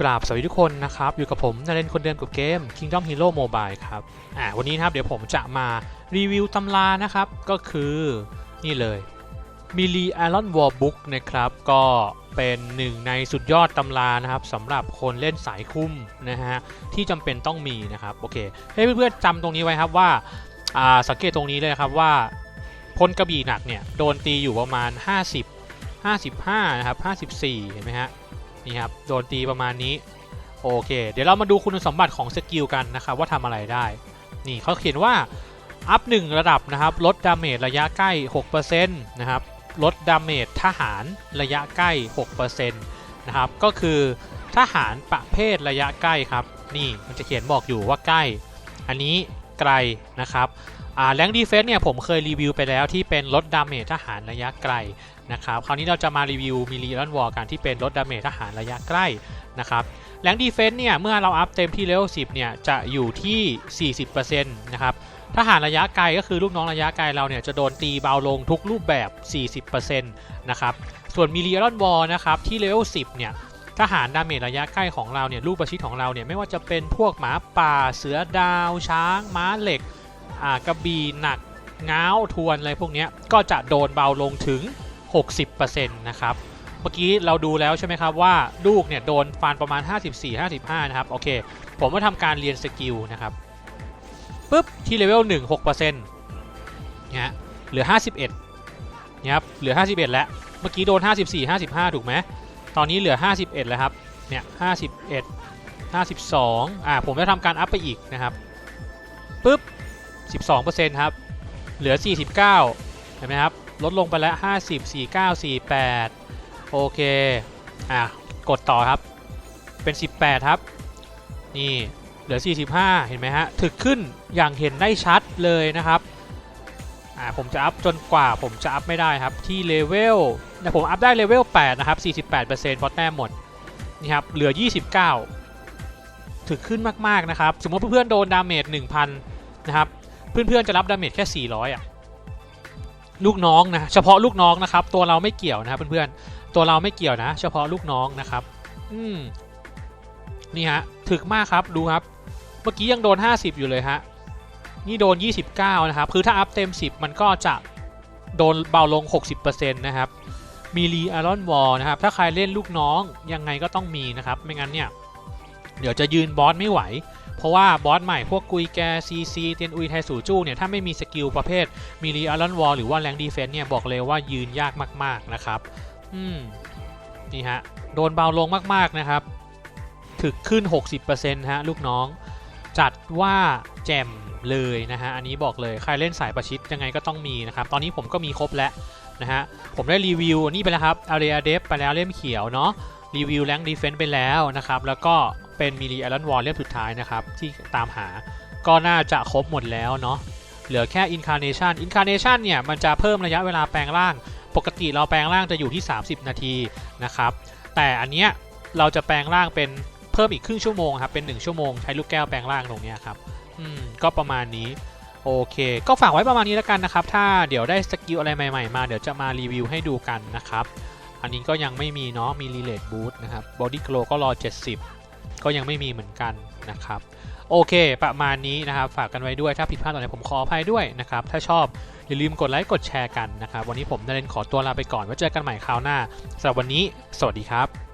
กราบสวัสดีทุกคนนะครับ อยู่กับผมนาเรนคนเดิมกับเกม Kingdom Hero Mobile ครับอ่าวันนี้นะครับเดี๋ยวผมจะมารีวิวตำรานะครับ ก็คือนี่เลย m i l l i a r o n War Book นะครับ ก็เป็นหนึ่งในสุดยอดตำรานะครับสำหรับคนเล่นสายคุ้มนะฮะที่จำเป็นต้องมีนะครับโอเคให้เพื่อนๆจำตรงนี้ไว้ครับว่าอ่าสังเกตตรงนี้เลยครับว่าพลกระบี่หนักเนี่ยโดนตีอยู่ประมาณ 50 55นะครับ54 เห็นไหมฮะ นี่ครับโดนตีประมาณนี้โอเคเดี๋ยวเรามาดูคุณสมบัติของสกิลกันนะครับว่าทำอะไรได้ นี่เขาเขียนว่าอัพ1ระดับนะครับลดดาเมจระยะใกล้ 6%นะครับลดดาเมจทหารระยะใกล้ 6%นะครับก็คือทหารประเภทระยะใกล้ครับ นี่มันจะเขียนบอกอยู่ว่าใกล้ อันนี้ไกลนะครับ อ่าแรงดีเฟนส์เนี่ยผมเคยรีวิวไปแล้วที่เป็นลดดาเมจทหารระยะไกลนะครับคราวนี้เราจะมารีวิวมิลลีรันวอลกันที่เป็นลดดาเมจทหารระยะใกล้นะครับแรงดีเฟนส์เนี่ยเมื่อเราอัพเต็มที่เลเวล10เนี่ยจะอยู่ที่ 40%นะครับทหารระยะไกลก็คือลูกน้องระยะไกลเราเนี่ยจะโดนตีเบาลงทุกรูปแบบ 40%นะครับส่วนมิลลีรันวอลนะครับที่เลเวล10เนี่ยทหารดาเมจระยะใกล้ของเราเนี่ยลูกประชิดของเราเนี่ยไม่ว่าจะเป็นพวกหมาป่าเสือดาวช้างม้าเหล็ก กระบี่หนักง้าวทวนอะไรพวกนี้ก็จะโดนเบาลงถึง 60%นะครับ เมื่อกี้เราดูแล้วใช่ไหมครับว่าลูกเนี่ยโดนฟันประมาณ 54-55 นะครับ โอเค ผมมาทำการเรียนสกิลนะครับปุ๊บ ที่เลเวล1 6%เนี่ยเหลือ 51เนี่ยครับเหลือ 51 แล้ว เมื่อกี้โดน 54 55 ถูกไหมตอนนี้เหลือ 51 แล้วครับ เนี่ย 51 52 อ่า ผมจะทำการอัพไปอีกนะครับปุ๊บ 12%ครับ เหลือ 49 เห็นไหมครับ ลดลงไปแล้ว 50 49 48 โอเค อะ กดต่อครับ เป็น 18 ครับ นี่เหลือ 45 เห็นไหมฮะ ถึกขึ้นอย่างเห็นได้ชัดเลยนะครับอ่าผมจะอัพจนกว่าผมจะอัพไม่ได้ครับที่เลเวลแต่ผมอัพได้เลเวล8นะครับ 48%เพราะแต้มหมดนี่ครับเหลือ 29 ถึกขึ้นมาก ๆ นะครับ สมมติเพื่อนๆโดนดาเมจ 1,000 นะครับ เพื่อนๆจะรับดาเมจแค่ 400 อะ ลูกน้องนะ เฉพาะลูกน้องนะครับ ตัวเราไม่เกี่ยวนะเพื่อนๆ ตัวเราไม่เกี่ยวนะ เฉพาะลูกน้องนะครับ อืม นี่ฮะ ถึกมากครับ ดูครับ เมื่อกี้ยังโดน 50 อยู่เลยฮะ นี่โดน 29 นะครับ คือถ้าอัพเต็ม 10 มันก็จะโดนเบาลง 60%นะครับ มีรีอารอนวอลนะครับ ถ้าใครเล่นลูกน้องยังไงก็ต้องมีนะครับ ไม่งั้นเนี่ย เดี๋ยวจะยืนบอสไม่ไหว เพราะว่าบอสใหม่พวกกุยแกซีซีเตียนอุยไทสูจู้เนี่ย ถ้าไม่มีสกิลประเภทมีรีอารอนวอลหรือว่าแรงดีเฟนต์เนี่ย บอกเลยว่ายืนยากมากๆนะครับ อืม นี่ฮะ โดนเบาลงมากๆนะครับ ถึกขึ้น 60%ฮะ ลูกน้อง จัดว่าแจ่มเลยนะฮะ อันนี้บอกเลยใครเล่นสายประชิดยังไงก็ต้องมีนะครับ ตอนนี้ผมก็มีครบแล้วนะฮะ ผมได้รีวิวนี่ไปแล้วครับอารีอาเดฟไปแล้วเล่มเขียวเนาะ รีวิวแรงดีเฟนต์ไปแล้วนะครับ แล้วก็ เป็นมิลีไอรอนวอลเล่มสุดท้ายนะครับ ที่ตามหาก็น่าจะครบหมดแล้วเนาะเหลือแค่ Incarnation Incarnation เนี่ยมันจะเพิ่มระยะเวลาแปลงร่าง ปกติเราแปลงร่างจะอยู่ที่ 30 นาทีนะครับ แต่อันเนี้ยเราจะแปลงร่างเป็นเพิ่มอีกครึ่งชั่วโมงครับเป็น 1 ชั่วโมงใช้ลูกแก้วแปลงร่างตรงเนี้ยครับอืมก็ประมาณนี้โอเค ก็ฝากไว้ประมาณนี้แล้วกันนะครับ ถ้าเดี๋ยวได้สกิลอะไรใหม่ๆ มาเดี๋ยวจะมารีวิวให้ดูกันนะครับ อันนี้ก็ยังไม่มีเนาะมี Relate Boost นะครับ Body Glow ก็รอ 70 ก็ยังไม่มีเหมือนกันนะครับโอเค ประมาณนี้นะครับ ฝากกันไว้ด้วยถ้าผิดพลาดตรงไหนผมขออภัยด้วยนะครับ ถ้าชอบอย่าลืมกดไลค์กดแชร์กันนะครับ วันนี้ผมนเรนขอตัวลาไปก่อนไว้เจอกันใหม่คราวหน้าสำหรับวันนี้ สวัสดีครับ